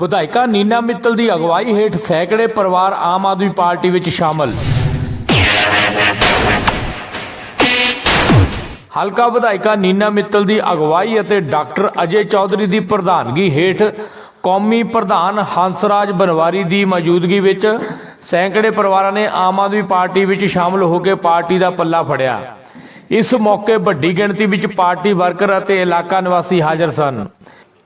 ਵਿਧਾਇਕਾ ਨੀਨਾ ਮਿੱਤਲ ਦੀ ਅਗਵਾਈ ਹੇਠ ਸੈਂਕੜੇ ਪਰਿਵਾਰ ਆਮ ਆਦਮੀ ਪਾਰਟੀ ਵਿੱਚ ਸ਼ਾਮਲ। ਹਲਕਾ ਵਿਧਾਇਕਾ ਨੀਨਾ ਮਿੱਤਲ ਦੀ ਅਗਵਾਈ ਅਤੇ ਡਾਕਟਰ ਅਜੇ ਚੌਧਰੀ ਦੀ ਪ੍ਰਧਾਨਗੀ ਹੇਠ ਕੌਮੀ ਪ੍ਰਧਾਨ ਹੰਸਰਾਜ ਬਨਵਾਰੀ ਦੀ ਮੌਜੂਦਗੀ ਵਿੱਚ ਸੈਂਕੜੇ ਪਰਿਵਾਰਾਂ ਨੇ ਆਮ ਆਦਮੀ ਪਾਰਟੀ ਵਿੱਚ ਸ਼ਾਮਲ ਹੋ ਕੇ ਪਾਰਟੀ ਦਾ ਪੱਲਾ ਫੜਿਆ। ਇਸ ਮੌਕੇ ਵੱਡੀ ਗਿਣਤੀ ਵਿੱਚ ਪਾਰਟੀ ਵਰਕਰ ਅਤੇ ਇਲਾਕਾ ਨਿਵਾਸੀ ਹਾਜ਼ਰ ਸਨ।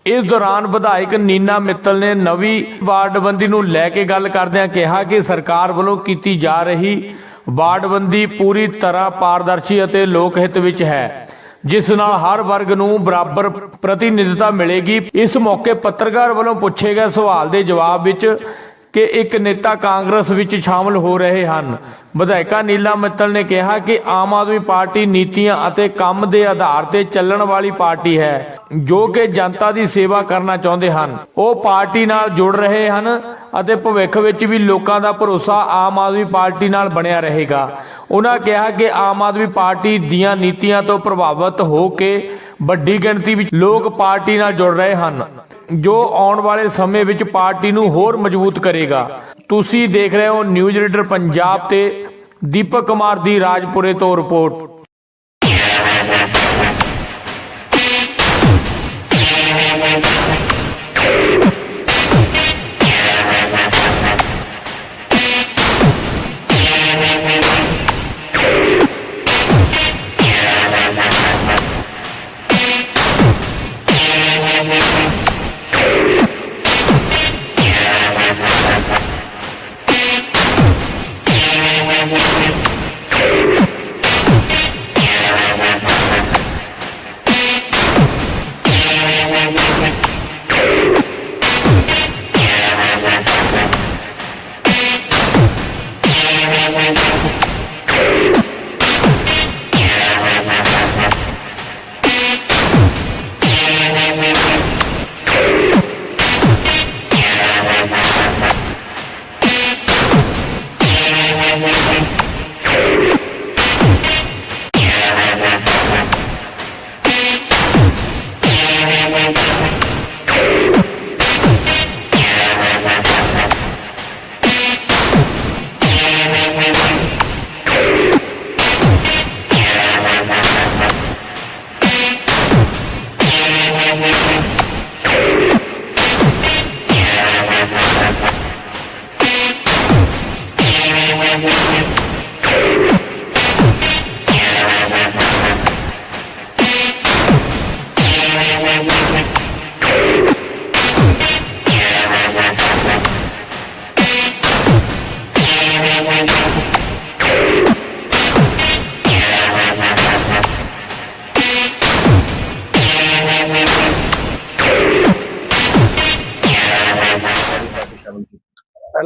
ਇਸ ਦੌਰਾਨ ਵਿਧਾਇਕ ਨੀਨਾ ਮਿੱਤਲ ਨੇ ਨਵੀਂ ਵਾਰਡਬੰਦੀ ਨੂੰ ਲੈ ਕੇ ਗੱਲ ਕਰਦਿਆਂ ਕਿਹਾ ਕਿ ਸਰਕਾਰ ਵੱਲੋਂ ਕੀਤੀ ਜਾ ਰਹੀ ਵਾਰਡਬੰਦੀ ਪੂਰੀ ਤਰ੍ਹਾਂ ਪਾਰਦਰਸ਼ੀ ਅਤੇ ਲੋਕ ਹਿੱਤ ਵਿੱਚ ਹੈ, ਜਿਸ ਨਾਲ ਹਰ ਵਰਗ ਨੂੰ ਬਰਾਬਰ ਪ੍ਰਤੀਨਿਧਤਾ ਮਿਲੇਗੀ। ਇਸ ਮੌਕੇ ਪੱਤਰਕਾਰ ਵੱਲੋਂ ਪੁੱਛੇ ਗਏ ਸਵਾਲ ਦੇ ਜਵਾਬ ਵਿੱਚ ਕਿ ਇੱਕ ਨੇਤਾ ਕਾਂਗਰਸ ਵਿੱਚ ਸ਼ਾਮਲ ਹੋ ਰਹੇ ਹਨ। ਵਿਧਾਇਕਾ ਨੀਲਾ ਮਿੱਤਲ ਨੇ ਕਿਹਾ ਕਿ ਆਮ ਆਦਮੀ ਪਾਰਟੀ ਨੀਤੀਆਂ ਅਤੇ ਕੰਮ ਦੇ ਆਧਾਰ ਤੇ ਚੱਲਣ ਵਾਲੀ ਪਾਰਟੀ ਹੈ, ਜੋ ਕਿ ਜਨਤਾ ਦੀ ਸੇਵਾ ਕਰਨਾ ਚਾਹੁੰਦੇ ਹਨ। ਉਹ ਪਾਰਟੀ ਨਾਲ ਜੁੜ ਰਹੇ ਹਨ ਅਤੇ ਭਵਿੱਖ ਵਿੱਚ ਵੀ ਲੋਕਾਂ ਦਾ ਭਰੋਸਾ ਆਮ ਆਦਮੀ ਪਾਰਟੀ ਨਾਲ ਬਣਿਆ ਰਹੇਗਾ। ਉਹਨਾਂ ਕਿਹਾ ਕਿ ਆਮ ਆਦਮੀ ਪਾਰਟੀ ਦੀਆਂ ਨੀਤੀਆਂ ਤੋਂ ਪ੍ਰਭਾਵਿਤ ਹੋ ਕੇ ਵੱਡੀ ਗਿਣਤੀ ਵਿੱਚ ਲੋਕ ਪਾਰਟੀ ਨਾਲ ਜੁੜ ਰਹੇ ਹਨ, ਜੋ ਆਉਣ ਵਾਲੇ ਸਮੇਂ ਵਿੱਚ ਪਾਰਟੀ ਨੂੰ ਹੋਰ ਮਜ਼ਬੂਤ ਕਰੇਗਾ। ਤੁਸੀਂ ਦੇਖ ਰਹੇ ਹੋ ਨਿਊਜ਼ ਰੀਡਰ ਪੰਜਾਬ ਤੇ ਦੀਪਕ ਕੁਮਾਰ ਦੀ ਰਾਜਪੁਰੇ ਤੋਂ ਰਿਪੋਰਟ।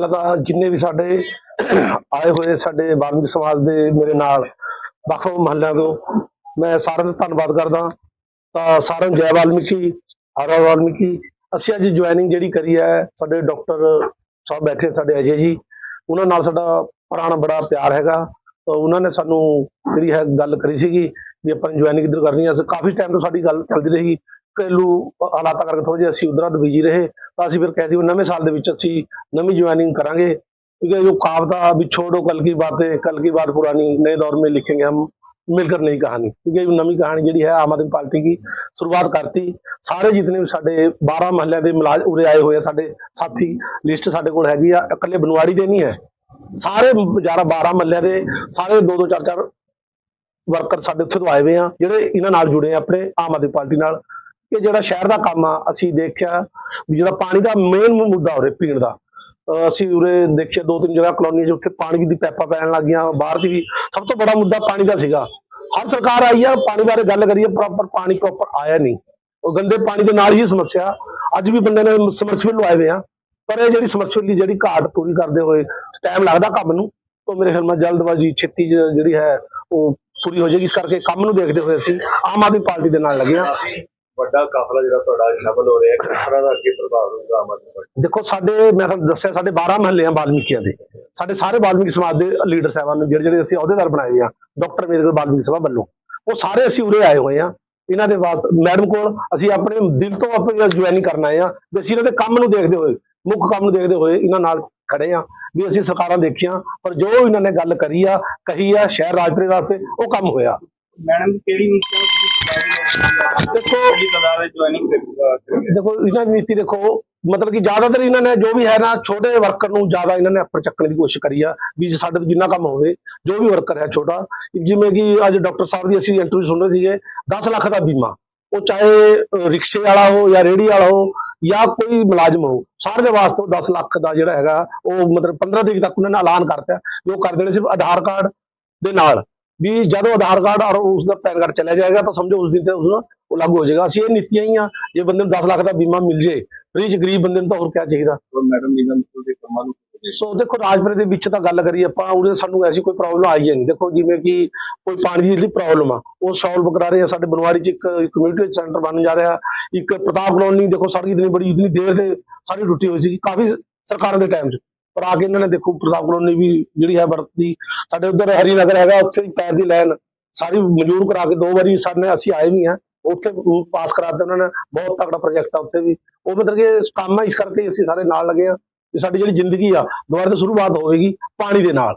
ਪਹਿਲਾਂ ਤਾਂ ਜਿੰਨੇ ਵੀ ਸਾਡੇ ਆਏ ਹੋਏ, ਸਾਡੇ ਬਾਲਮਿਕ ਸਮਾਜ ਦੇ ਮੇਰੇ ਨਾਲ ਵੱਖ ਵੱਖ ਮਹੱਲਿਆਂ ਤੋਂ, ਮੈਂ ਸਾਰਿਆਂ ਦਾ ਧੰਨਵਾਦ ਕਰਦਾ। ਤਾਂ ਸਾਰਿਆਂ ਨੂੰ ਜੈ ਵਾਲਮੀਕੀ ਹਰਾ ਵਾਲਮੀਕੀ ਅਸੀਂ ਅੱਜ ਜੁਆਇਨਿੰਗ ਜਿਹੜੀ ਕਰੀ ਹੈ, ਸਾਡੇ ਡਾਕਟਰ ਸਾਹਿਬ ਬੈਠੇ, ਸਾਡੇ ਅਜੇ ਜੀ। ਉਹਨਾਂ ਨਾਲ ਸਾਡਾ ਪੁਰਾਣਾ ਬੜਾ ਪਿਆਰ ਹੈਗਾ। ਤਾਂ ਉਹਨਾਂ ਨੇ ਸਾਨੂੰ ਜਿਹੜੀ ਹੈ ਗੱਲ ਕਰੀ ਸੀਗੀ ਵੀ ਆਪਾਂ ਜੁਆਇਨਿੰਗ ਕਿੱਧਰ ਕਰਨੀ ਹੈ। ਅਸੀਂ ਕਾਫੀ ਟਾਈਮ ਤੋਂ ਸਾਡੀ ਗੱਲ ਚੱਲਦੀ ਰਹੀ। ਘਰੇਲੂ ਹਾਲਾਤਾਂ ਕਰਕੇ ਥੋੜੇ ਜਿਹਾ ਅਸੀਂ ਉਧਰ ਬਿਜੀ ਰਹੇ ਤਾਂ ਅਸੀਂ ਫਿਰ ਕਹੇ ਸੀ ਵੀ ਨਵੇਂ ਸਾਲ ਦੇ ਵਿੱਚ ਅਸੀਂ ਨਵੀਂ ਜੁਆਇਨਿੰਗ ਕਰਾਂਗੇ क्योंकि जो कहावत अभी छोड़ो कल की बातें कल की बात पुरानी नए दौर में लिखेंगे हम मिलकर नई कहानी क्योंकि ये नवी कहानी ਜਿਹੜੀ ਹੈ ਆਮ ਆਦਮੀ ਪਾਰਟੀ ਦੀ ਸ਼ੁਰੂਆਤ ਕਰਤੀ ਸਾਰੇ ਜਿਤਨੇ ਵੀ ਸਾਡੇ 12 ਮਹੱਲਿਆਂ ਦੇ ਮੁਲਾਜ਼ ਉਰੇ ਆਏ ਹੋਏ ਆ ਸਾਡੇ ਸਾਥੀ ਲਿਸਟ ਸਾਡੇ ਕੋਲ ਹੈਗੀ ਆ ਇਕੱਲੇ ਬਨਵਾੜੀ ਦੇ ਨਹੀਂ ਹੈ ਸਾਰੇ 11 12 ਮਹੱਲਿਆਂ ਦੇ ਸਾਰੇ ਦੋ ਦੋ ਚਾਰ ਚਾਰ ਵਰਕਰ ਸਾਡੇ ਉੱਥੇ ਤੋਂ ਆਏ ਹੋਏ ਆ ਜਿਹੜੇ ਇਹਨਾਂ ਨਾਲ ਜੁੜੇ ਆ ਆਪਣੇ ਆਮ ਆਦਮੀ ਪਾਰਟੀ ਨਾਲ ਕਿ ਜਿਹੜਾ ਸ਼ਹਿਰ ਦਾ ਕੰਮ ਆ, ਅਸੀਂ ਦੇਖਿਆ ਵੀ ਜਿਹੜਾ ਪਾਣੀ ਦਾ ਮੇਨ ਮੁੱਦਾ ਉਰੇ ਪੀਣ ਦਾ। ਅਸੀਂ ਉਰੇ ਦੇਖਿਆ ਦੋ ਤਿੰਨ ਜਗ੍ਹਾ ਕਲੋਨੀ 'ਚ ਉੱਥੇ ਪਾਣੀ ਦੀ ਪੈਪਾਂ ਪੈਣ ਲੱਗ ਗਈਆਂ, ਬਾਹਰ ਦੀ ਵੀ ਸਭ ਤੋਂ ਬੜਾ ਮੁੱਦਾ ਪਾਣੀ ਦਾ ਸੀਗਾ। ਹਰ ਸਰਕਾਰ ਆਈ ਆ, ਪਾਣੀ ਬਾਰੇ ਗੱਲ ਕਰੀਏ ਪ੍ਰੋਪਰ ਪਾਣੀ ਪ੍ਰੋਪਰ ਆਇਆ ਨਹੀਂ। ਉਹ ਗੰਦੇ ਪਾਣੀ ਦੇ ਨਾਲ ਹੀ ਸਮੱਸਿਆ, ਅੱਜ ਵੀ ਬੰਦੇ ਨੇ ਸਮਰਸੀਬਲ ਲਵਾਏ ਹੋਏ ਆ, ਪਰ ਇਹ ਜਿਹੜੀ ਸਮਰਸੀਬਲ ਦੀ ਜਿਹੜੀ ਘਾਟ ਪੂਰੀ ਕਰਦੇ ਹੋਏ ਟਾਈਮ ਲੱਗਦਾ ਕੰਮ ਨੂੰ, ਤਾਂ ਮੇਰੇ ਖਿਆਲ ਨਾਲ ਜਲਦਬਾਜ਼ੀ, ਛੇਤੀ ਜਿਹੜੀ ਹੈ, ਉਹ ਪੂਰੀ ਹੋ ਜਾਏਗੀ। ਇਸ ਕਰਕੇ ਕੰਮ ਨੂੰ ਦੇਖਦੇ ਹੋਏ ਅਸੀਂ ਆਮ ਆਦਮੀ ਪਾਰਟੀ ਦੇ ਨਾਲ ਲੱਗੇ ਹਾਂ ਵੱਡਾ ਕਾਫਲਾ ਜਿਹੜਾ ਤੁਹਾਡਾ ਸ਼ਾਮਲ ਹੋ ਰਿਹਾ ਹੈ ਕਿਸ ਤਰ੍ਹਾਂ ਦਾ ਅੱਗੇ ਪ੍ਰਭਾਵ ਹੋਊਗਾ ਆਮ ਆਦਮੀ ਪਾਰਟੀ? ਦੇਖੋ ਸਾਡੇ ਮੈਂ ਤੁਹਾਨੂੰ ਦੱਸਿਆ ਸਾਡੇ 12 ਮਹੱਲੇ ਆ ਵਾਲਮੀਕੀਆਂ ਦੇ। ਸਾਡੇ ਸਾਰੇ ਵਾਲਮੀਕੀ ਸਮਾਜ ਦੇ ਲੀਡਰ ਸਾਹਿਬਾਨ ਨੂੰ ਜਿਹੜੇ ਜਿਹੜੇ ਅਸੀਂ ਅਹੁਦੇਦਾਰ ਬਣਾਏ ਆ ਡਾਕਟਰ ਅੰਬੇਦਕਰ ਵਾਲਮੀਕੀ ਸਭਾ ਵੱਲੋਂ। ਉਹ ਸਾਰੇ ਅਸੀਂ ਉਰੇ ਆਏ ਹੋਏ ਆ। ਇਹਨਾਂ ਦੇ ਵਾਸ ਮੈਡਮ ਕੋਲ ਅਸੀਂ ਆਪਣੇ ਦਿਲ ਤੋਂ ਆਪਣੀ ਜੁਆਇਨਿੰਗ ਕਰਨ ਆਏ ਆ ਵੀ ਅਸੀਂ ਇਹਨਾਂ ਦੇ ਕੰਮ ਨੂੰ ਦੇਖਦੇ ਹੋਏ ਮੁੱਖ ਕੰਮ ਨੂੰ ਦੇਖਦੇ ਹੋਏ ਇਹਨਾਂ ਨਾਲ ਖੜੇ ਆ ਵੀ ਅਸੀਂ ਸਰਕਾਰਾਂ ਦੇਖੀਆਂ ਪਰ ਜੋ ਇਹਨਾਂ ਨੇ ਗੱਲ ਕਰੀ ਆ ਕਹੀ ਆ ਸ਼ਹਿਰ ਰਾਜਪੁਰੇ ਵਾਸਤੇ ਉਹ ਕੰਮ ਹੋਇਆ। ਮੈਡਮ ਕਿਹੜੀ ਨੀਤੀ ਹੈ ਦੇਖੋ- ਦੇਖੋ, ਇਹਨਾਂ ਦੀ ਨੀਤੀ ਦੇਖੋ, ਮਤਲਬ ਕਿ ਜ਼ਿਆਦਾਤਰ ਇਹਨਾਂ ਨੇ ਜੋ ਵੀ ਹੈ ਨਾ, ਛੋਟੇ ਵਰਕਰ ਨੂੰ ਜ਼ਿਆਦਾ ਇਹਨਾਂ ਨੇ ਉੱਪਰ ਚੱਕਣ ਦੀ ਕੋਸ਼ਿਸ਼ ਕਰੀ ਆ, ਵੀ ਸਾਡੇ ਤੋਂ ਜਿੰਨਾ ਕੰਮ ਹੋਵੇ, ਜੋ ਵੀ ਵਰਕਰ ਹੈ ਛੋਟਾ, ਜਿਵੇਂ ਕਿ ਅੱਜ ਡਾਕਟਰ ਸਾਹਿਬ ਦੀ ਅਸੀਂ ਇੰਟਰਵਿਊ ਸੁਣ ਰਹੇ ਸੀਗੇ 10 ਲੱਖ ਦਾ ਬੀਮਾ, ਉਹ ਚਾਹੇ ਰਿਕਸ਼ੇ ਵਾਲਾ ਹੋ ਜਾਂ ਰੇੜੀ ਵਾਲਾ ਹੋ, ਜਾਂ ਕੋਈ ਮੁਲਾਜ਼ਮ ਹੋ ਸਾਰੇ ਦੇ ਵਾਸਤੇ ਉਹ 10 ਲੱਖ ਦਾ ਜਿਹੜਾ ਹੈਗਾ, ਉਹ ਮਤਲਬ 15 ਤਰੀਕ ਤੱਕ ਉਹਨਾਂ ਨੇ ਐਲਾਨ ਕਰਤਾ, ਵੀ ਉਹ ਕਰ ਦੇਣੇ ਸਿਰਫ ਆਧਾਰ ਕਾਰਡ ਦੇ ਨਾਲ। ਵੀ ਜਦੋਂ ਆਧਾਰ ਕਾਰਡ ਔਰ ਉਸ ਦਾ ਪੈਨ ਕਾਰਡ ਚਲਾ ਜਾਏਗਾ ਤਾਂ ਸਮਝੋ ਉਸ ਦਿਨ ਤੇ ਉਸ ਉਹ ਲਾਗੂ ਹੋ ਜਾਏਗਾ। ਅਸੀਂ ਇਹ ਨੀਤੀਆਂ ਹੀ ਆ ਜੇ ਬੰਦੇ ਨੂੰ 10 ਲੱਖ ਦਾ ਬੀਮਾ ਮਿਲ ਜੇ ਫ੍ਰੀ ਚ ਗਰੀਬ ਬੰਦੇ ਨੂੰ ਤਾਂ ਹੋਰ ਕਿਆ ਚਾਹੀਦਾ? ਮੈਡਮ ਨਿਗਮ ਦੇ ਕੰਮਾਂ ਨੂੰ ਸੋ ਦੇਖੋ ਰਾਜਪੁਰੇ ਦੇ ਵਿੱਚ ਤਾਂ ਗੱਲ ਕਰੀਏ ਆਪਾਂ ਉਹਦੇ ਸਾਨੂੰ ਐਸੀ ਕੋਈ ਪ੍ਰੋਬਲਮ ਆਈ ਨਹੀਂ। ਦੇਖੋ ਜਿਵੇਂ ਕਿ ਕੋਈ ਪਾਣੀ ਦੀ ਜਿਹੜੀ ਪ੍ਰੋਬਲਮ ਆ ਉਹ ਸੋਲਵ ਕਰਾ ਰਹੇ ਆ। ਸਾਡੇ ਬਨਵਾੜੀ ਚ ਇੱਕ ਕਮਿਊਨਿਟੀ ਸੈਂਟਰ ਬਣ ਜਾ ਰਿਹਾ। ਇੱਕ ਪ੍ਰਤਾਪ ਕਲੋਨੀ ਦੇਖੋ ਸੜਕ ਇਤਨੀ ਬੜੀ ਇਤਨੀ ਦੇਰ ਤੇ ਸਾਰੀ ਟੁੱਟੀ ਹੋਈ ਸੀ ਕਾਫੀ ਸਰਕਾਰਾਂ ਦੇ ਟਾਈਮ 'ਚ। ਪਰ ਆ ਕੇ ਇਹਨਾਂ ਨੇ ਦੇਖੋ ਪ੍ਰਤਾਪ ਕਲੋਨੀ ਵੀ ਜਿਹੜੀ ਹੈ ਵਰਤੀ ਸਾਡੇ ਉਧਰ ਹਰੀਨਗਰ ਹੈਗਾ, ਉੱਥੇ ਪੈਰ ਦੀ ਲਾਈਨ ਸਾਰੀ ਮਨਜ਼ੂਰ ਕਰਾ ਕੇ ਦੋ ਵਾਰੀ ਸਾਡੇ ਅਸੀਂ ਆਏ ਵੀ ਆ ਉੱਥੇ ਪਾਸ ਕਰਾ ਦਿੱਤਾ ਉਹਨਾਂ ਨੇ, ਬਹੁਤ ਤਕੜਾ ਪ੍ਰੋਜੈਕਟ ਆ ਉੱਥੇ ਵੀ। ਉਹ ਮਤਲਬ ਕਿ ਕੰਮ ਆ, ਇਸ ਕਰਕੇ ਅਸੀਂ ਸਾਰੇ ਨਾਲ ਲੱਗੇ ਆ ਵੀ ਸਾਡੀ ਜਿਹੜੀ ਜ਼ਿੰਦਗੀ ਆ, ਦੁਬਾਰਾ ਤੋਂ ਸ਼ੁਰੂਆਤ ਹੋਵੇਗੀ ਪਾਣੀ ਦੇ ਨਾਲ।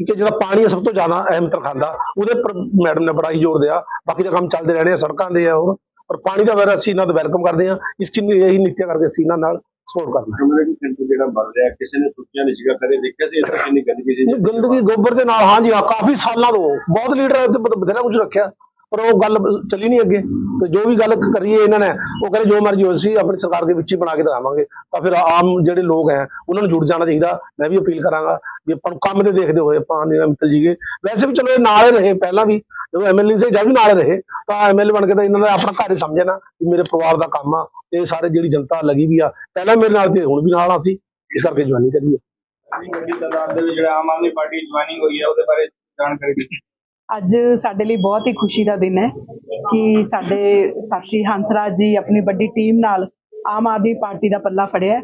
ਕਿਉਂਕਿ ਜਿਹੜਾ ਪਾਣੀ ਹੈ ਸਭ ਤੋਂ ਜ਼ਿਆਦਾ ਅਹਿਮ ਖਾਂਦਾ ਉਹਦੇ ਪਰ ਮੈਡਮ ਨੇ ਬੜਾ ਹੀ ਜ਼ੋਰ ਦਿਆ। ਬਾਕੀ ਤਾਂ ਕੰਮ ਚੱਲਦੇ ਰਹਿਣੇ ਆ, ਸੜਕਾਂ ਦੇ ਆ ਹੋਰ ਔਰ ਪਾਣੀ ਦਾ ਵੈਰ ਅਸੀਂ ਇਹਨਾਂ ਦਾ ਵੈਲਕਮ ਕਰਦੇ ਆ ਇਸ ਚੀਜ਼ ਨੂੰ ਇਹੀ ਨੀਤੀਆਂ ਕਰਕੇ ਅਸੀਂ ਇਹਨਾਂ ਨਾਲ ਸਪੋਰਟ ਕਮਿਊਨਿਟੀ ਸੈਂਟਰ ਜਿਹੜਾ ਬਣ ਰਿਹਾ ਕਿਸੇ ਨੇ ਸੋਚਿਆ ਨਹੀਂ ਸੀਗਾ ਕਦੇ ਦੇਖਿਆ ਸੀ ਇੱਥੇ ਕਿੰਨੀ ਗੰਦਗੀ ਸੀ ਗੰਦਗੀ ਗੋਬਰ ਦੇ ਨਾਲ ਹਾਂਜੀ ਹਾਂ ਕਾਫੀ ਸਾਲਾਂ ਤੋਂ ਬਹੁਤ ਲੀਡਰ ਬਥੇਰਾ ਕੁਝ ਰੱਖਿਆ। ਪਰ ਉਹ ਗੱਲ ਚੱਲੀ ਨਹੀਂ ਅੱਗੇ। ਤੇ ਜੋ ਵੀ ਗੱਲ ਕਰੀਏ ਇਹਨਾਂ ਨੇ, ਉਹ ਕਹਿੰਦੇ ਜੋ ਮਰਜ਼ੀ ਹੋਈ ਸੀ ਆਪਣੀ ਸਰਕਾਰ ਦੇ ਵਿੱਚ ਹੀ ਬਣਾ ਕੇ ਦਿਖਾਵਾਂਗੇ। ਤਾਂ ਫਿਰ ਆਮ ਜਿਹੜੇ ਲੋਕ ਹੈ, ਉਹਨਾਂ ਨੂੰ ਜੁੜ ਜਾਣਾ ਚਾਹੀਦਾ। ਮੈਂ ਵੀ ਅਪੀਲ ਕਰਾਂਗਾ ਵੀ ਆਪਾਂ ਨੂੰ ਕੰਮ ਤੇ ਦੇਖਦੇ ਹੋਏ ਆਪਾਂ ਨੀਨਾ ਮਿੱਤਲ ਜੀਗੇ ਵੈਸੇ ਵੀ ਚਲੋ ਇਹ ਨਾਲ ਹੀ ਰਹੇ ਪਹਿਲਾਂ ਵੀ, ਜਦੋਂ ਐਮਐਲਏ ਸੀ ਜਦ ਵੀ ਨਾਲ ਰਹੇ, ਤਾਂ ਐਮਐਲਏ ਬਣ ਕੇ ਤਾਂ ਇਹਨਾਂ ਦਾ ਆਪਣਾ ਘਰ ਹੀ ਸਮਝੇ ਨਾ ਵੀ ਮੇਰੇ ਪਰਿਵਾਰ ਦਾ ਕੰਮ ਆ, ਤੇ ਸਾਰੇ ਜਿਹੜੀ ਜਨਤਾ ਲੱਗੀ ਵੀ ਆ, ਪਹਿਲਾਂ ਮੇਰੇ ਨਾਲ ਤੇ ਹੁਣ ਵੀ ਨਾਲ ਆ ਸੀ ਇਸ ਕਰਕੇ ਜਵਾਨੀ ਕਰੀ ਹੈ ਵੱਡੀ ਆਮ ਆਦਮੀ ਪਾਰਟੀ ਜੁਆਇਨਿੰਗ ਹੋਈ ਹੈ ਉਹਦੇ ਬਾਰੇ ਜਾਣਕਾਰੀ ਦਿਓ ਅੱਜ ਸਾਡੇ ਲਈ ਬਹੁਤ ਹੀ ਖੁਸ਼ੀ ਦਾ ਦਿਨ ਹੈ ਕਿ ਸਾਡੇ ਸਾਥੀ ਹੰਸਰਾਜ ਜੀ ਆਪਣੀ ਵੱਡੀ ਟੀਮ ਨਾਲ ਆਮ ਆਦਮੀ ਪਾਰਟੀ ਦਾ ਪੱਲਾ ਫੜਿਆ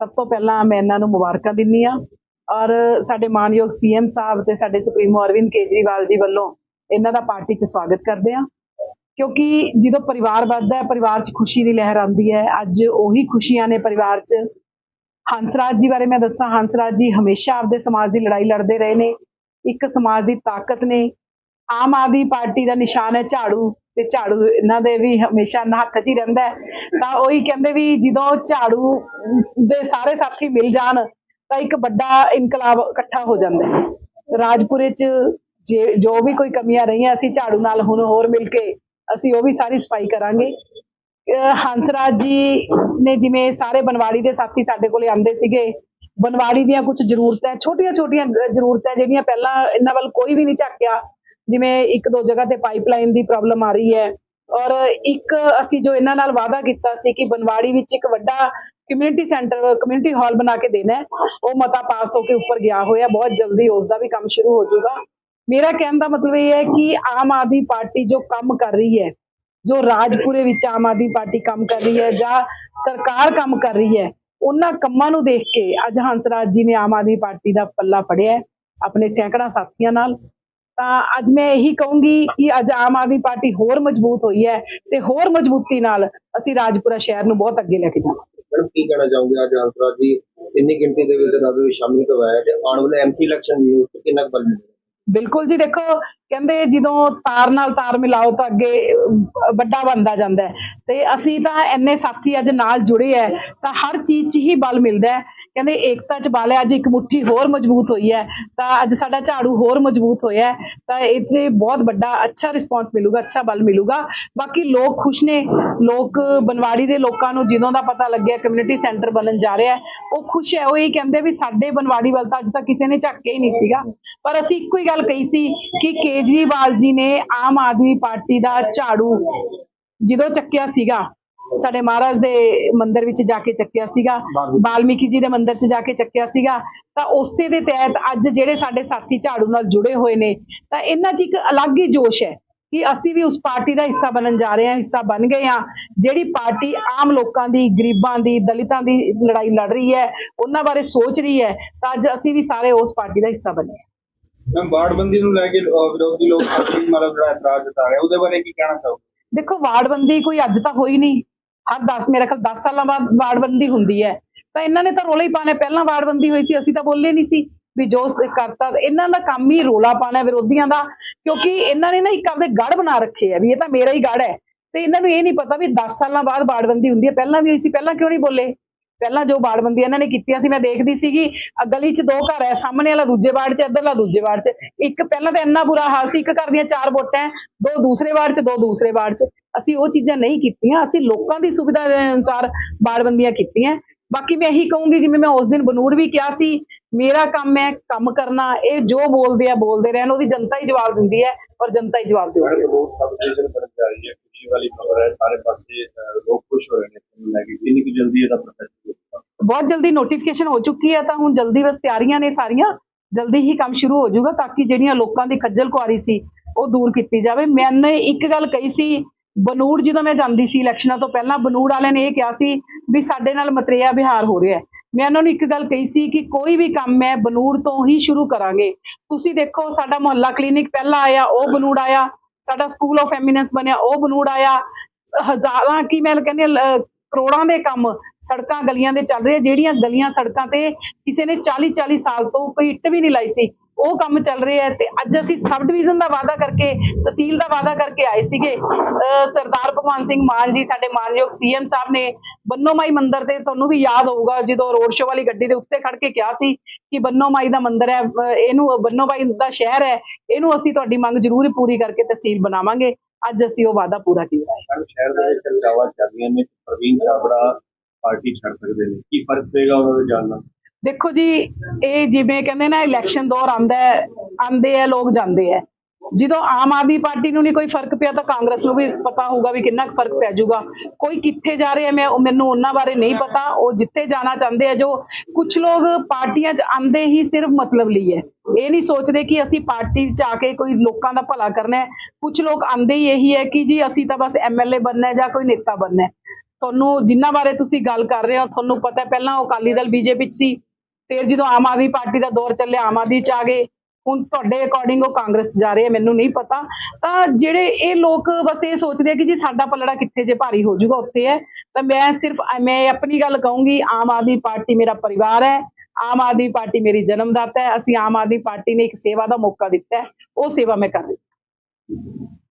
ਸਭ ਤੋਂ ਪਹਿਲਾਂ ਮੈਂ ਇਹਨਾਂ ਨੂੰ ਮੁਬਾਰਕਾਂ ਦਿੰਨੀ ਆ ਔਰ ਸਾਡੇ ਮਾਨਯੋਗ ਸੀਐਮ ਸਾਹਿਬ ਤੇ ਸਾਡੇ ਸੁਪਰੀਮੋ ਅਰਵਿੰਦ ਕੇਜਰੀਵਾਲ ਜੀ ਵੱਲੋਂ ਇਹਨਾਂ ਦਾ ਪਾਰਟੀ 'ਚ ਸਵਾਗਤ ਕਰਦੇ ਆ ਕਿਉਂਕਿ ਜਦੋਂ ਪਰਿਵਾਰ ਵੱਧਦਾ ਹੈ, ਪਰਿਵਾਰ 'ਚ ਖੁਸ਼ੀ ਦੀ ਲਹਿਰ ਆਉਂਦੀ ਹੈ। ਅੱਜ ਉਹੀ ਖੁਸ਼ੀਆਂ ਨੇ ਪਰਿਵਾਰ 'ਚ। ਹੰਸਰਾਜ ਜੀ ਬਾਰੇ ਮੈਂ ਦੱਸਾਂ, ਹੰਸਰਾਜ ਜੀ ਹਮੇਸ਼ਾ ਆਪਦੇ ਸਮਾਜ ਦੀ ਲੜਾਈ ਲੜਦੇ ਰਹੇ ਨੇ। ਇੱਕ ਸਮਾਜ ਦੀ ਤਾਕਤ ਨੇ ਆਮ ਆਦਮੀ ਪਾਰਟੀ ਦਾ ਨਿਸ਼ਾਨ ਹੈ ਝਾੜੂ ਤੇ ਝਾੜੂ ਇਹਨਾਂ ਦੇ ਵੀ ਹਮੇਸ਼ਾ ਹੱਥ 'ਚ ਹੀ ਰਹਿੰਦਾ ਤਾਂ ਉਹੀ ਕਹਿੰਦੇ ਵੀ ਜਦੋਂ ਝਾੜੂ ਦੇ ਸਾਰੇ ਸਾਥੀ ਮਿਲ ਜਾਣ ਤਾਂ ਇੱਕ ਵੱਡਾ ਇਨਕਲਾਬ ਇਕੱਠਾ ਹੋ ਜਾਂਦਾ ਰਾਜਪੁਰੇ 'ਚ ਜੇ ਜੋ ਵੀ ਕੋਈ ਕਮੀਆਂ ਰਹੀਆਂ ਅਸੀਂ ਝਾੜੂ ਨਾਲ ਹੁਣ ਹੋਰ ਮਿਲ ਕੇ ਅਸੀਂ ਉਹ ਵੀ ਸਾਰੀ ਸਫ਼ਾਈ ਕਰਾਂਗੇ। ਅਹ ਹੰਸਰਾਜ ਜੀ ਨੇ ਜਿਵੇਂ ਸਾਰੇ ਬਨਵਾੜੀ ਦੇ ਸਾਥੀ ਸਾਡੇ ਕੋਲੇ ਆਉਂਦੇ ਸੀਗੇ। ਬਨਵਾੜੀ ਦੀਆਂ ਕੁਝ ਜ਼ਰੂਰਤਾਂ ਛੋਟੀਆਂ ਛੋਟੀਆਂ ਜ਼ਰੂਰਤਾਂ ਜਿਹੜੀਆਂ ਪਹਿਲਾਂ ਇਹਨਾਂ ਵੱਲ ਕੋਈ ਵੀ ਨਹੀਂ ਝਾਕਿਆ ਜਿਵੇਂ ਇੱਕ ਦੋ ਜਗ੍ਹਾ ਤੇ ਪਾਈਪਲਾਈਨ ਦੀ ਪ੍ਰੋਬਲਮ ਆ ਰਹੀ ਹੈ। ਔਰ ਇੱਕ ਅਸੀਂ ਜੋ ਇਹਨਾਂ ਨਾਲ ਵਾਅਦਾ ਕੀਤਾ ਸੀ ਕਿ ਬਨਵਾੜੀ ਵਿੱਚ ਇੱਕ ਵੱਡਾ ਕਮਿਊਨਿਟੀ ਸੈਂਟਰ ਕਮਿਊਨਿਟੀ ਹਾਲ ਬਣਾ ਕੇ ਦੇਣਾ ਉਹ ਮਤਾ ਪਾਸ ਹੋ ਕੇ ਉੱਪਰ ਗਿਆ ਹੋਇਆ, ਬਹੁਤ ਜਲਦੀ ਉਸ ਦਾ ਵੀ ਕੰਮ ਸ਼ੁਰੂ ਹੋ ਜਾਊਗਾ। ਮੇਰਾ ਕਹਿਣ ਦਾ ਮਤਲਬ ਇਹ ਹੈ ਕਿ ਆਮ ਆਦਮੀ ਪਾਰਟੀ ਜੋ ਕੰਮ ਕਰ ਰਹੀ ਹੈ, ਜੋ ਰਾਜਪੁਰੇ ਵਿੱਚ ਆਮ ਆਦਮੀ ਪਾਰਟੀ ਕੰਮ ਕਰ ਰਹੀ ਹੈ ਜਾਂ ਸਰਕਾਰ ਕੰਮ ਕਰ ਰਹੀ ਹੈ, ਉਹਨਾਂ ਕੰਮਾਂ ਨੂੰ ਦੇਖ ਕੇ ਅੱਜ ਹੰਸਰਾਜ ਜੀ ਨੇ ਆਮ ਆਦਮੀ ਪਾਰਟੀ ਦਾ ਪੱਲਾ ਫੜਿਆ ਆਪਣੇ ਸੈਂਕੜਾ ਸਾਥੀਆਂ ਨਾਲ। ਤਾਂ ਅੱਜ ਮੈਂ ਇਹੀ ਕਹੂੰਗੀ ਕਿ ਅੱਜ ਆਮ ਆਦਮੀ ਪਾਰਟੀ ਹੋਰ ਮਜ਼ਬੂਤ ਹੋਈ ਹੈ ਤੇ ਹੋਰ ਮਜ਼ਬੂਤੀ ਨਾਲ ਅਸੀਂ ਰਾਜਪੁਰਾ ਸ਼ਹਿਰ ਨੂੰ ਬਹੁਤ ਅੱਗੇ ਲੈ ਕੇ ਜਾਵਾਂਗੇ। ਮੈਡਮ ਕੀ ਕਹਿਣਾ ਚਾਹੋਗੇ ਅੱਜ ਹੰਸਰਾਜ ਜੀ? ਇੰਨੀ ਗਿਣਤੀ ਦੇ ਵਿੱਚ ਰਾਜੂ ਵਿੱਚ ਸ਼ਾਮਿਲ ਕਰਵਾਇਆ ਤੇ ਆਉਣ ਵਾਲੇ ਐਮਪੀ ਇਲੈਕਸ਼ਨ ਵੀ ਕਿੰਨਾ ਬਲ ਮਿਲੇਗਾ ਬਿਲਕੁਲ ਜੀ ਦੇਖੋ ਕਹਿੰਦੇ ਜਦੋਂ ਤਾਰ ਨਾਲ ਤਾਰ ਮਿਲਾਓ ਤਾਂ ਅੱਗੇ ਵੱਡਾ ਬਣਦਾ ਜਾਂਦਾ ਤੇ ਅਸੀਂ ਤਾਂ ਇੰਨੇ ਸਾਥੀ ਅੱਜ ਨਾਲ ਜੁੜੇ ਹੈ ਤਾਂ ਹਰ ਚੀਜ਼ 'ਚ ਹੀ ਬਲ ਮਿਲਦਾ ਹੈ। ਕਹਿੰਦੇ ਏਕਤਾ 'ਚ ਬਲ ਹੈ ਅੱਜ ਇੱਕ ਮੁੱਠੀ ਹੋਰ ਮਜ਼ਬੂਤ ਹੋਈ ਹੈ, ਤਾਂ ਅੱਜ ਸਾਡਾ ਝਾੜੂ ਹੋਰ ਮਜ਼ਬੂਤ ਹੋਇਆ ਤਾਂ ਇੱਥੇ ਬਹੁਤ ਵੱਡਾ ਅੱਛਾ ਰਿਸਪਾਂਸ ਮਿਲੂਗਾ, ਅੱਛਾ ਬਲ ਮਿਲੂਗਾ। ਬਾਕੀ ਲੋਕ ਖੁਸ਼ ਨੇ, ਲੋਕ ਬਨਵਾੜੀ ਦੇ ਲੋਕਾਂ ਨੂੰ ਜਦੋਂ ਦਾ ਪਤਾ ਲੱਗਿਆ ਕਮਿਊਨਿਟੀ ਸੈਂਟਰ ਬਣਨ ਜਾ ਰਿਹਾ ਉਹ ਖੁਸ਼ ਹੈ, ਉਹ ਇਹ ਕਹਿੰਦੇ ਵੀ ਸਾਡੇ ਬਨਵਾੜੀ ਵੱਲ ਤਾਂ ਅੱਜ ਤੱਕ ਕਿਸੇ ਨੇ ਝਾਕਿਆ ਹੀ ਨਹੀਂ ਸੀਗਾ। ਪਰ ਅਸੀਂ ਇੱਕੋ ਹੀ ਗੱਲ ਕਹੀ ਸੀ ਕਿ ਕੇਜਰੀਵਾਲ ਜੀ ਨੇ ਆਮ ਆਦਮੀ ਪਾਰਟੀ ਦਾ ਝਾੜੂ ਜਦੋਂ ਚੱਕਿਆ ਸੀਗਾ ਸਾਡੇ ਮਹਾਰਾਜ ਦੇ ਮੰਦਿਰ ਵਿੱਚ ਜਾ ਕੇ ਚੱਕਿਆ ਸੀਗਾ। ਬਾਲਮੀਕੀ ਜੀ ਦੇ ਮੰਦਿਰ 'ਚ ਜਾ ਕੇ ਚੱਕਿਆ ਸੀਗਾ। ਤਾਂ ਉਸੇ ਦੇ ਤਹਿਤ ਅੱਜ ਜਿਹੜੇ ਸਾਡੇ ਸਾਥੀ ਝਾੜੂ ਨਾਲ ਜੁੜੇ ਹੋਏ ਨੇ ਤਾਂ ਇਹਨਾਂ 'ਚ ਇੱਕ ਅਲੱਗ ਹੀ ਜੋਸ਼ ਹੈ ਕਿ ਅਸੀਂ ਵੀ ਉਸ ਪਾਰਟੀ ਦਾ ਹਿੱਸਾ ਬਣਨ ਜਾ ਰਹੇ ਹਾਂ ਹਿੱਸਾ ਬਣ ਗਏ ਹਾਂ। ਜਿਹੜੀ ਪਾਰਟੀ ਆਮ ਲੋਕਾਂ ਦੀ ਗਰੀਬਾਂ ਦੀ ਦਲਿਤਾਂ ਦੀ ਲੜਾਈ ਲੜ ਰਹੀ ਹੈ ਉਹਨਾਂ ਬਾਰੇ ਸੋਚ ਰਹੀ ਹੈ ਤਾਂ ਅੱਜ ਅਸੀਂ ਵੀ ਸਾਰੇ ਉਸ ਪਾਰਟੀ ਦਾ ਹਿੱਸਾ ਬਣੇ। ਮੈਂ ਬਾੜਬੰਦੀ ਨੂੰ ਲੈ ਕੇ ਵਿਰੋਧੀ ਲੋਕ ਕਾਫੀ ਮਤਲਬ ਜਿਹੜਾ ਇਤਰਾਜ਼ ਜਤਾ ਰਹੇ ਉਹਦੇ ਬਾਰੇ ਕੀ ਕਹਿਣਾ ਚਾਹੋਗੇ? ਦੇਖੋ ਵਾਰਡਬੰਦੀ ਕੋਈ ਅੱਜ ਤਾਂ ਹੋਈ ਨਹੀਂ। ਹਰ 10 ਮੇਰੇ ਖਿਆਲ 10 ਸਾਲਾਂ ਬਾਅਦ ਵਾਰਡਬੰਦੀ ਹੁੰਦੀ ਹੈ। ਤਾਂ ਇਹਨਾਂ ਨੇ ਤਾਂ ਰੋਲਾ ਹੀ ਪਾਣਾ ਪਹਿਲਾਂ ਵਾਰਡਬੰਦੀ ਹੋਈ ਸੀ, ਅਸੀਂ ਤਾਂ ਬੋਲੇ ਨਹੀਂ ਸੀ ਵੀ ਜੋ ਕਰਤਾ, ਇਹਨਾਂ ਦਾ ਕੰਮ ਹੀ ਰੋਲਾ ਪਾਣਾ ਵਿਰੋਧੀਆਂ ਦਾ, ਕਿਉਂਕਿ ਇਹਨਾਂ ਨੇ ਨਾ ਇੱਕ ਆਪਦੇ ਗੜ ਬਣਾ ਰੱਖੇ ਆ ਵੀ ਇਹ ਤਾਂ ਮੇਰਾ ਹੀ ਗੜ ਹੈ। ਤੇ ਇਹਨਾਂ ਨੂੰ ਇਹ ਨਹੀਂ ਪਤਾ ਵੀ 10 ਸਾਲਾਂ ਬਾਅਦ ਬਾੜਬੰਦੀ ਹੁੰਦੀ ਹੈ। ਪਹਿਲਾਂ ਵੀ ਹੋਈ ਸੀ, ਪਹਿਲਾਂ ਕਿਉਂ ਨਹੀਂ ਬੋਲੇ? ਪਹਿਲਾਂ ਜੋ ਵਾਰਡਬੰਦੀ ਇਹਨਾਂ ਨੇ ਕੀਤੀਆਂ ਸੀ, ਮੈਂ ਦੇਖਦੀ ਸੀਗੀ ਗਲੀ 'ਚ ਦੋ ਘਰ ਹੈ, ਸਾਹਮਣੇ ਵਾਲਾ ਦੂਜੇ ਵਾਰਡ 'ਚ, ਇੱਧਰਲਾ ਦੂਜੇ ਵਾਰਡ 'ਚ। ਇੱਕ ਪਹਿਲਾਂ ਤਾਂ ਇੰਨਾ ਬੁਰਾ ਹਾਲ ਸੀ, ਇੱਕ ਘਰ ਦੀਆਂ ਚਾਰ ਵੋਟਾਂ, ਦੋ ਦੂਸਰੇ ਵਾਰਡ 'ਚ, ਦੋ ਦੂਸਰੇ ਵਾਰਡ 'ਚ। ਅਸੀਂ ਉਹ ਚੀਜ਼ਾਂ ਨਹੀਂ ਕੀਤੀਆਂ ਅਸੀਂ ਲੋਕਾਂ ਦੀ ਸੁਵਿਧਾ ਦੇ ਅਨੁਸਾਰ ਵਾਰਡਬੰਦੀਆਂ ਕੀਤੀਆਂ। ਬਾਕੀ ਮੈਂ ਇਹੀ ਕਹੂੰਗੀ ਜਿਵੇਂ ਮੈਂ ਉਸ ਦਿਨ ਬਨੂੜ ਵੀ ਕਿਹਾ ਸੀ ਮੇਰਾ ਕੰਮ ਹੈ ਕੰਮ ਕਰਨਾ ਇਹ ਜੋ ਬੋਲਦੇ ਆ ਬੋਲਦੇ ਰਹਿਣ ਉਹਦੀ ਜਨਤਾ ਹੀ ਜਵਾਬ ਦਿੰਦੀ ਹੈ ਔਰ ਜਨਤਾ ਹੀ ਜਵਾਬ ਰਹੀ ਹੈ। ਖੁਸ਼ੀ ਵਾਲੀ ਖਬਰ ਹੈ ਸਾਰੇ ਪਾਸੇ ਅਹ, ਲੋਕ ਖੁਸ਼ ਹੋ ਰਹੇ ਨੇ ਇਸ ਨੂੰ ਲੈ ਕੇ। ਕਿੰਨੀ ਕੁ ਜਲਦੀ ਇਹਦਾ ਪ੍ਰੋਸੈਸ ਹੋਊਗਾ? ਬਹੁਤ ਜਲਦੀ ਨੋਟੀਫਿਕੇਸ਼ਨ ਹੋ ਚੁੱਕੀ ਹੈ ਤਾਂ ਹੁਣ ਜਲਦੀ ਬਸ ਤਿਆਰੀਆਂ ਨੇ ਸਾਰੀਆਂ ਜਲਦੀ ਹੀ ਕੰਮ ਸ਼ੁਰੂ ਹੋ ਜਾਊਗਾ ਤਾਂ ਕਿ ਜਿਹੜੀਆਂ ਲੋਕਾਂ ਦੀ ਖੱਜਲ ਖੁਆਰੀ ਸੀ ਉਹ ਦੂਰ ਕੀਤੀ ਜਾਵੇ। ਮੈਨੇ ਇੱਕ ਗੱਲ ਕਹੀ ਸੀ ਬਨੂੜ ਜਦੋਂ ਮੈਂ ਜਾਂਦੀ ਸੀ ਇਲੈਕਸ਼ਨਾਂ ਤੋਂ ਪਹਿਲਾਂ ਬਨੂੜ ਵਾਲਿਆਂ ਨੇ ਇਹ ਕਿਹਾ ਸੀ ਵੀ ਸਾਡੇ ਨਾਲ ਮਤਰੇਆ ਵਿਹਾਰ ਹੋ ਰਿਹਾ ਹੈ। ਮੈਂ ਉਹਨਾਂ ਨੂੰ ਇੱਕ ਗੱਲ ਕਹੀ ਸੀ ਕਿ ਕੋਈ ਵੀ ਕੰਮ ਹੈ ਬਨੂੜ ਤੋਂ ਹੀ ਸ਼ੁਰੂ ਕਰਾਂਗੇ। ਤੁਸੀਂ ਦੇਖੋ ਸਾਡਾ ਮੁਹੱਲਾ ਕਲੀਨਿਕ ਪਹਿਲਾਂ ਆਇਆ ਉਹ ਬਨੂੜ ਆਇਆ। ਸਾਡਾ ਸਕੂਲ ਆਫ ਐਮੀਨੈਂਸ ਬਣਿਆ ਉਹ ਬਨੂੜ ਆਇਆ। ਹਜ਼ਾਰਾਂ ਕੀ ਮੈਂ ਕਹਿੰਦੀ ਹਾਂ, ਲ- ਕਰੋੜਾਂ ਦੇ ਕੰਮ ਸੜਕਾਂ ਗਲੀਆਂ ਦੇ ਚੱਲ ਰਹੇ ਜਿਹੜੀਆਂ ਗਲੀਆਂ ਸੜਕਾਂ ਤੇ ਕਿਸੇ ਨੇ 40 40 ਸਾਲ ਤੋਂ ਕੋਈ ਇੱਟ ਵੀ ਨਹੀਂ ਲਾਈ ਸੀ। ਉਹ ਕੰਮ ਚੱਲ ਰਿਹਾ ਆ ਤੇ ਅੱਜ ਅਸੀਂ ਸਬ ਡਿਵੀਜ਼ਨ ਦਾ ਵਾਅਦਾ ਕਰਕੇ, ਤਹਿਸੀਲ ਦਾ ਵਾਅਦਾ ਕਰਕੇ ਆਏ ਸੀਗੇ। ਅਹ ਸਰਦਾਰ ਭਗਵੰਤ ਸਿੰਘ ਮਾਨ ਜੀ, ਸਾਡੇ ਮਾਨਯੋਗ ਸੀਐਮ ਸਾਹਿਬ ਨੇ ਬੰਨੋਮਾਈ ਮੰਦਿਰ ਤੇ ਤੁਹਾਨੂੰ ਵੀ ਯਾਦ ਹੋਊਗਾ, ਜਦੋਂ ਰੋਡ ਸ਼ੋਅ ਵਾਲੀ ਗੱਡੀ ਦੇ ਉੱਤੇ ਖੜ ਕੇ ਕਿਹਾ ਸੀ ਕਿ ਬੰਨੋਮਾਈ ਦਾ ਮੰਦਿਰ ਹੈ ਇਹਨੂੰ, ਬੰਨੋਮਾਈ ਦਾ ਸ਼ਹਿਰ ਹੈ, ਇਹਨੂੰ ਅਸੀਂ ਤੁਹਾਡੀ ਮੰਗ ਜ਼ਰੂਰ ਪੂਰੀ ਕਰਕੇ ਤਹਿਸੀਲ ਬਣਾਵਾਂਗੇ। ਅੱਜ ਅਸੀਂ ਉਹ ਵਾਅਦਾ ਪੂਰਾ ਕੀਤਾ ਹੈ। ਸ਼ਹਿਰ ਦੇ ਵਿੱਚ ਚਰਚਾਵਾਂ ਚੱਲ ਰਹੀਆਂ ਨੇ ਪ੍ਰਵੀਨ ਛਾਬੜਾ ਪਾਰਟੀ ਛੱਡ ਸਕਦੇ ਨੇ। ਕੀ ਫ਼ਰਕ ਪਏਗਾ ਉਹਨਾਂ ਦੇ ਜਾਣ ਨਾਲ? ਦੇਖੋ ਜੀ, ਇਹ ਜਿਵੇਂ ਕਹਿੰਦੇ ਨਾ ਇਲੈਕਸ਼ਨ ਦੌਰ ਆਂਦਾ ਹੈ ਆਂਦੇ ਆ ਲੋਕ ਜਾਂਦੇ ਆ ਜਦੋਂ ਆਮ ਆਦਮੀ ਪਾਰਟੀ ਨੂੰ ਨਹੀਂ ਕੋਈ ਫ਼ਰਕ ਪਿਆ, ਤਾਂ ਕਾਂਗਰਸ ਨੂੰ ਵੀ ਪਤਾ ਹੋਊਗਾ ਵੀ ਕਿੰਨਾ ਕੁ ਫ਼ਰਕ ਪੈ ਜਾਊਗਾ। ਕੋਈ ਕਿੱਥੇ ਜਾ ਰਿਹਾ, ਮੈਂ ਮੈਨੂੰ ਉਹਨਾਂ ਬਾਰੇ ਨਹੀਂ ਪਤਾ। ਉਹ ਜਿੱਥੇ ਜਾਣਾ ਚਾਹੁੰਦੇ ਆ, ਜੋ ਕੁਝ ਲੋਕ ਪਾਰਟੀਆਂ 'ਚ ਆਂਦੇ ਹੀ ਸਿਰਫ ਮਤਲਬ ਲਈ ਹੈ। ਇਹ ਨਹੀਂ ਸੋਚਦੇ ਕਿ ਅਸੀਂ ਪਾਰਟੀ 'ਚ ਆ ਕੇ ਕੋਈ ਲੋਕਾਂ ਦਾ ਭਲਾ ਕਰਨਾ ਹੈ। ਕੁਝ ਲੋਕ ਆਂਦੇ ਹੀ ਇਹੀ ਹੈ ਕਿ ਜੀ, ਅਸੀਂ ਤਾਂ ਬਸ ਐਮਐਲਏ ਬਣਨਾ ਜਾਂ ਕੋਈ ਨੇਤਾ ਬਣਨਾ ਤੁਹਾਨੂੰ ਜਿੰਨਾ ਬਾਰੇ ਤੁਸੀਂ ਗੱਲ ਕਰ ਰਹੇ ਹੋ, ਤੁਹਾਨੂੰ ਪਤਾ ਪਹਿਲਾਂ ਉਹ ਅਕਾਲੀ ਦਲ, ਬੀਜੇਪੀ 'ਚ ਸੀ। ਫਿਰ ਜਦੋਂ ਆਮ ਆਦਮੀ ਪਾਰਟੀ ਦਾ ਦੌਰ ਚੱਲਿਆ, ਆਮ ਆਦਮੀ 'ਚ ਆ ਗਏ। ਹੁਣ ਤੁਹਾਡੇ ਅਕੋਰਡਿੰਗ ਉਹ ਕਾਂਗਰਸ ਜਾ ਰਹੇ ਆ, ਮੈਨੂੰ ਨਹੀਂ ਪਤਾ। ਤਾਂ ਜਿਹੜੇ ਇਹ ਲੋਕ ਬਸ ਇਹ ਸੋਚਦੇ ਆ ਕਿ ਜੀ ਸਾਡਾ ਪਲੜਾ ਕਿੱਥੇ ਜੇ ਭਾਰੀ ਹੋ ਜਾਊਗਾ, ਉੱਥੇ ਹੈ। ਤਾਂ ਮੈਂ ਸਿਰਫ, ਮੈਂ ਆਪਣੀ ਗੱਲ ਕਹੂੰਗੀ, ਆਮ ਆਦਮੀ ਪਾਰਟੀ ਮੇਰਾ ਪਰਿਵਾਰ ਹੈ, ਆਮ ਆਦਮੀ ਪਾਰਟੀ ਮੇਰੀ ਜਨਮਦਾਤਾ ਹੈ, ਅਸੀਂ ਆਮ ਆਦਮੀ ਪਾਰਟੀ ਨੇ ਇੱਕ ਸੇਵਾ ਦਾ ਮੌਕਾ ਦਿੱਤਾ ਉਹ ਸੇਵਾ ਮੈਂ ਕਰ ਰਹੀ